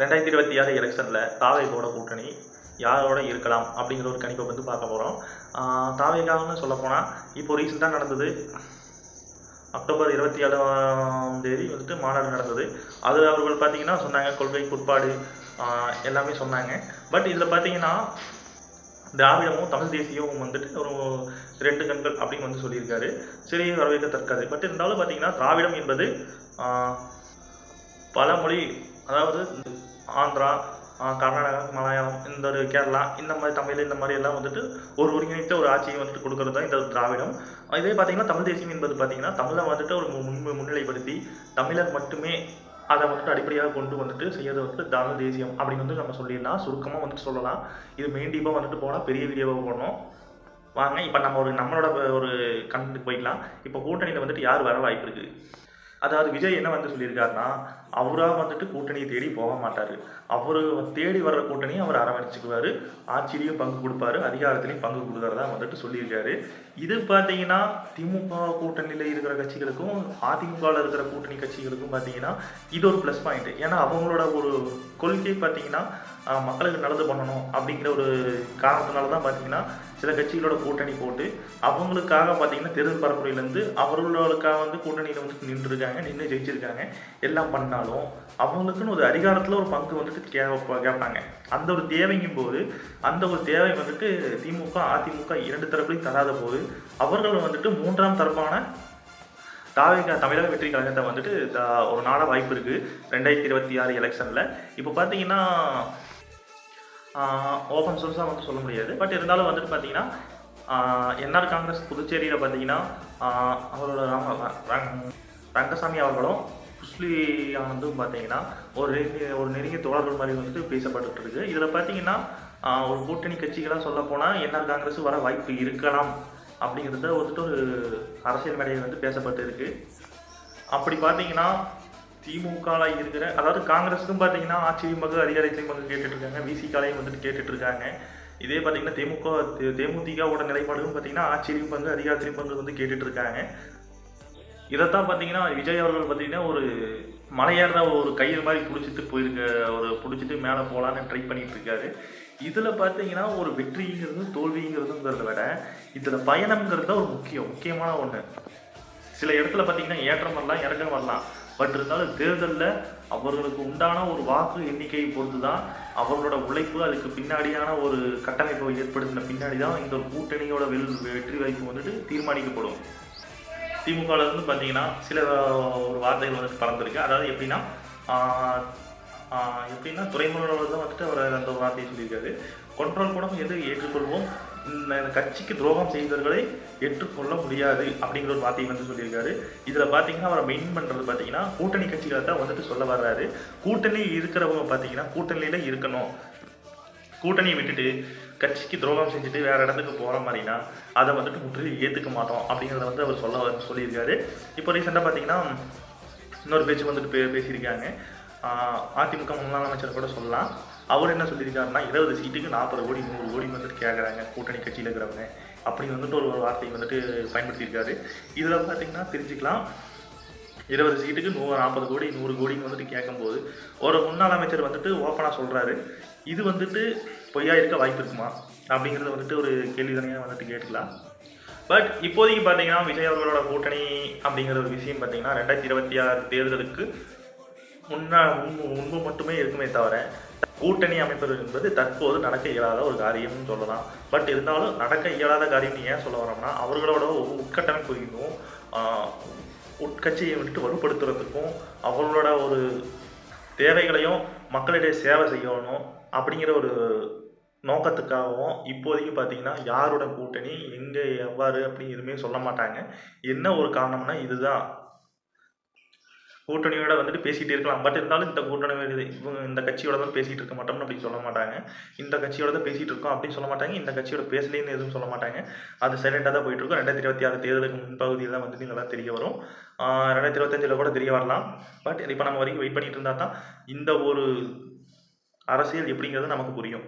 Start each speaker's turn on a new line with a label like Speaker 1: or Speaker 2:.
Speaker 1: ரெண்டாயிரத்தி இருபத்தி ஆறு எலெக்ஷனில் தாவேகோட கூட்டணி யாரோட இருக்கலாம் அப்படிங்கிற ஒரு கணிப்பை வந்து பார்க்க போகிறோம் தாவேகான்னு சொல்லப்போனால் இப்போ ரீசெண்டாக நடந்தது அக்டோபர் இருபத்தி ஏழாம் தேதி வந்துட்டு மாநாடு நடந்தது. அது அவர்கள் பார்த்தீங்கன்னா சொன்னாங்க கொள்கை கோட்பாடு எல்லாமே சொன்னாங்க. பட் இதில் பார்த்தீங்கன்னா திராவிடமும் தமிழ் தேசியமும் வந்துட்டு ஒரு ரெண்டு கண்கள் அப்படின்னு வந்து சொல்லியிருக்காரு. சரி தற்காது பட் இருந்தாலும் பார்த்தீங்கன்னா திராவிடம் என்பது பல மொழி அதாவது ஆந்திரா கர்நாடகா மலையாளம் இந்த ஒரு கேரளா இந்த மாதிரி தமிழ் இந்த மாதிரி எல்லாம் வந்துட்டு ஒரு ஒருங்கிணைத்த ஒரு ஆட்சியை வந்துட்டு கொடுக்கறது தான் இந்த திராவிடம். இதே பார்த்தீங்கன்னா தமிழ் தேசியம் என்பது பார்த்தீங்கன்னா தமிழை வந்துட்டு ஒரு முன் முன்னிலைப்படுத்தி தமிழர் மட்டுமே அதை வந்துட்டு அடிப்படையாக கொண்டு வந்துட்டு செய்யறது வந்துட்டு தமிழ் தேசியம் அப்படின்னு வந்து நம்ம சொல்லிடலாம். சுருக்கமாக வந்துட்டு சொல்லலாம். இது மெயின்டீப்பாக வந்துட்டு போனால் பெரிய வீடியோவாக போடணும். வாங்க இப்போ நம்ம ஒரு நம்மளோட ஒரு கண்ணுக்கு போய்க்கலாம். இப்போ கூட்டணியில் வந்துட்டு யார் வர வாய்ப்பு இருக்குது அதாவது விஜய் என்ன வந்து சொல்லியிருக்காருன்னா அவராக வந்துட்டு கூட்டணியை தேடி போக மாட்டார். அவர் தேடி வர்ற கூட்டணியை அவர் அரவணைச்சிக்குவார். ஆட்சியிலையும் பங்கு கொடுப்பாரு அதிகாரத்திலையும் பங்கு கொடுக்குறதா வந்துட்டு சொல்லியிருக்காரு. இது பார்த்தீங்கன்னா திமுக கூட்டணியில் இருக்கிற கட்சிகளுக்கும் அதிமுகவில் இருக்கிற கூட்டணி கட்சிகளுக்கும் பார்த்தீங்கன்னா இது ஒரு ப்ளஸ் பாயிண்ட் ஏன்னா அவங்களோட ஒரு கொள்கை பார்த்தீங்கன்னா மக்களுக்கு நல்லது பண்ணணும் அப்படிங்கிற ஒரு காரணத்தினால தான் பார்த்தீங்கன்னா சில கட்சிகளோட கூட்டணி போட்டு அவங்களுக்காக பார்த்தீங்கன்னா தேர்தல் பரப்புரையிலேருந்து அவர்களுக்காக வந்து கூட்டணியில் வந்துட்டு நின்றுருக்காங்க நின்று ஜெயிச்சிருக்காங்க. எல்லாம் பண்ணாலும் அவங்களுக்குன்னு ஒரு அதிகாரத்தில் ஒரு பங்கு வந்துட்டு கேட்பாங்க. அந்த ஒரு தேவைங்கும் போது அந்த ஒரு தேவை வந்துட்டு திமுக அதிமுக இரண்டு தரப்புலையும் தராத போது அவர்கள் வந்துட்டு மூன்றாம் தரப்பான தாவிக தமிழக வெற்றி கழகத்தை வந்துட்டு த- ஒரு நாளாக வாய்ப்பு இருக்குது ரெண்டாயிரத்தி இருபத்தி ஆறு எலெக்ஷனில் இப்போ பார்த்தீங்கன்னா ஓப்பன் சோர்ஸாக வந்து சொல்ல முடியாது. பட் இருந்தாலும் வந்துட்டு பார்த்தீங்கன்னா என்ஆர் காங்கிரஸ் புதுச்சேரியில் பார்த்தீங்கன்னா அவரோட ராம ரங்கசாமி அவர்களும் குஸ்லி ஆனந்தும் பார்த்தீங்கன்னா ஒரு நெருங்கிய ஒரு நெருங்கிய தோழர்கள் மாதிரி வந்துட்டு பேசப்பட்டுட்டு இருக்கு. இதில் பார்த்தீங்கன்னா ஒரு கூட்டணி கட்சிகளாக சொல்ல போனால் என்ஆர் காங்கிரஸ் வர வாய்ப்பு இருக்கலாம் அப்படிங்கிறத வந்துட்டு ஒரு அரசியல் மேடையில் வந்து பேசப்பட்டு இருக்கு அப்படி பார்த்தீங்கன்னா திமுகல இருக்கிற அதாவது காங்கிரஸுக்கும் பார்த்தீங்கன்னா ஆட்சியும் பங்கு அதிகாரத்தையும் பங்கு கேட்டுட்ருக்காங்க. விசிகாலையும் வந்துட்டு கேட்டுட்ருக்காங்க. இதே பார்த்தீங்கன்னா திமுக தேமுதிகவோட நிலைப்பாடுகளும் பார்த்தீங்கன்னா ஆட்சியிலையும் பங்கு அதிகாரத்திலையும் பங்கு வந்து கேட்டுட்டு இருக்காங்க இதைத்தான் பார்த்தீங்கன்னா விஜய் அவர்கள் பார்த்தீங்கன்னா ஒரு மலையேறத ஒரு கயிறு மாதிரி பிடிச்சிட்டு போயிருக்க ஒரு பிடிச்சிட்டு மேலே போகலான்னு ட்ரை பண்ணிட்டு இருக்காரு இதில் பார்த்தீங்கன்னா ஒரு வெற்றிங்கிறதும் தோல்விங்கிறதுங்கிறத விட இதில் பயணம்ங்கிறது தான் ஒரு முக்கியம் முக்கியமான ஒன்று சில இடத்துல பார்த்தீங்கன்னா ஏற்றம் வரலாம் இறக்கம் வரலாம். பட் இருந்தாலும் தேர்தலில் அவர்களுக்கு உண்டான ஒரு வாக்கு எண்ணிக்கையை பொறுத்து தான் அவர்களோட உழைப்பு அதுக்கு பின்னாடியான ஒரு கட்டமைப்பை ஏற்படுத்தின பின்னாடி தான் இந்த கூட்டணியோட வெல் வெற்றி வாய்ப்பு வந்துட்டு தீர்மானிக்கப்படும். திமுகவில் இருந்து பார்த்தீங்கன்னா சில ஒரு வார்த்தைகள் வந்துட்டு பறந்துருக்கு அதாவது எப்படின்னா எப்படின்னா துறைமுகத்தில் தான் வந்துட்டு அவர் அந்த வார்த்தையை சொல்லியிருக்காரு. கொன்றோல் கூட எது? ஏற்றுக்கொள்வோம். கட்சிக்கு துரோகம் செய்தவர்களை ஏற்றுக்கொள்ள முடியாது அப்படிங்கிற ஒரு வார்த்தையை வந்து சொல்லியிருக்காரு. இதில் பார்த்தீங்கன்னா அவரை மெயின் பண்ணுறது பார்த்தீங்கன்னா கூட்டணி கட்சிகளை தான் வந்துட்டு சொல்ல வர்றாரு. கூட்டணி இருக்கிறவங்க பார்த்தீங்கன்னா கூட்டணியில் இருக்கணும். கூட்டணியை விட்டுட்டு கட்சிக்கு துரோகம் செஞ்சுட்டு வேற இடத்துக்கு போகிற மாதிரினா அதை வந்துட்டு முற்றிலும் ஏற்றுக்க மாட்டோம் அப்படிங்கிறத வந்து அவர் சொல்ல சொல்லியிருக்காரு. இப்போ ரீசெண்டாக பார்த்தீங்கன்னா இன்னொரு பேச்சு வந்துட்டு பே பேசியிருக்காங்க. அதிமுக முன்னாள் அமைச்சர் கூட சொல்லலாம். அவர் என்ன சொல்லியிருக்காருன்னா இருபது சீட்டுக்கு நாற்பது கோடி நூறு கோடி வந்துட்டு கேட்குறாங்க கூட்டணி கட்சியில் இருக்கிறவங்க. அப்படின்னு வந்துட்டு ஒரு வார்த்தையை வந்துட்டு பயன்படுத்தியிருக்காரு. இதில் பார்த்தீங்கன்னா தெரிஞ்சுக்கலாம். இருபது சீட்டுக்கு நூறு நாற்பது கோடி நூறு கோடின்னு வந்துட்டு கேட்கும்போது ஒரு முன்னாள் அமைச்சர் வந்துட்டு ஓப்பனாக சொல்கிறாரு இது வந்துட்டு பொய்யா இருக்க வாய்ப்பு இருக்குமா? அப்படிங்கிறத வந்துட்டு ஒரு கேள்விதனையாக வந்துட்டு கேட்டுக்கலாம். பட் இப்போதைக்கு பார்த்தீங்கன்னா விஜய் அவர்களோட கூட்டணி அப்படிங்கிற ஒரு விஷயம் பார்த்தீங்கன்னா ரெண்டாயிரத்தி இருபத்தி ஆறு தேர்தலுக்கு முன்னா முன்பு முன்பு மட்டுமே இருக்குமே தவிர கூட்டணி அமைப்பது என்பது தற்போது நடக்க இயலாத ஒரு காரியம்னு சொல்லலாம். பட் இருந்தாலும் நடக்க இயலாத காரியம்னு ஏன் சொல்ல வரோம்னா அவர்களோட ஒரு உட்கட்டமைப்பையும் உட்கட்சியை வந்துட்டு வலுப்படுத்துறதுக்கும் அவர்களோட ஒரு தேவைகளையும் மக்களிடையே சேவை செய்யணும் அப்படிங்கிற ஒரு நோக்கத்துக்காகவும் இப்போதைக்கு பார்த்தீங்கன்னா யாரோட கூட்டணி எங்கே எவ்வாறு அப்படின்னு எதுவுமே சொல்ல மாட்டாங்க. என்ன ஒரு காரணம்னா இதுதான். கூட்டணியோட வந்துட்டு பேசிகிட்டே இருக்கலாம். பட் இருந்தாலும் இந்த கூட்டணி இவங்க இந்த கட்சியோட தான் பேசிகிட்டு இருக்க மாட்டோம்னு அப்படி சொல்ல மாட்டாங்க. இந்த கட்சியோட தான் பேசிகிட்டு இருக்கோம் அப்படின்னு சொல்ல மாட்டாங்க. இந்த கட்சியோட பேசலேன்னு எதுவும் சொல்ல மாட்டாங்க. அது சைலண்டாக தான் போயிட்டு இருக்கும். ரெண்டாயிரத்தி இருபத்தி ஆறு தேர்தலுக்கு முன்பகுதியில் தான் வந்துட்டு நல்லா தெரிய வரும். ரெண்டாயிரத்தி இருபத்தஞ்சில் கூட தெரிய வரலாம். பட் இப்போ நம்ம வரைக்கும் வெயிட் பண்ணிட்டு இருந்தால் தான் இந்த ஒரு அரசியல் எப்படிங்கிறது நமக்கு புரியும்.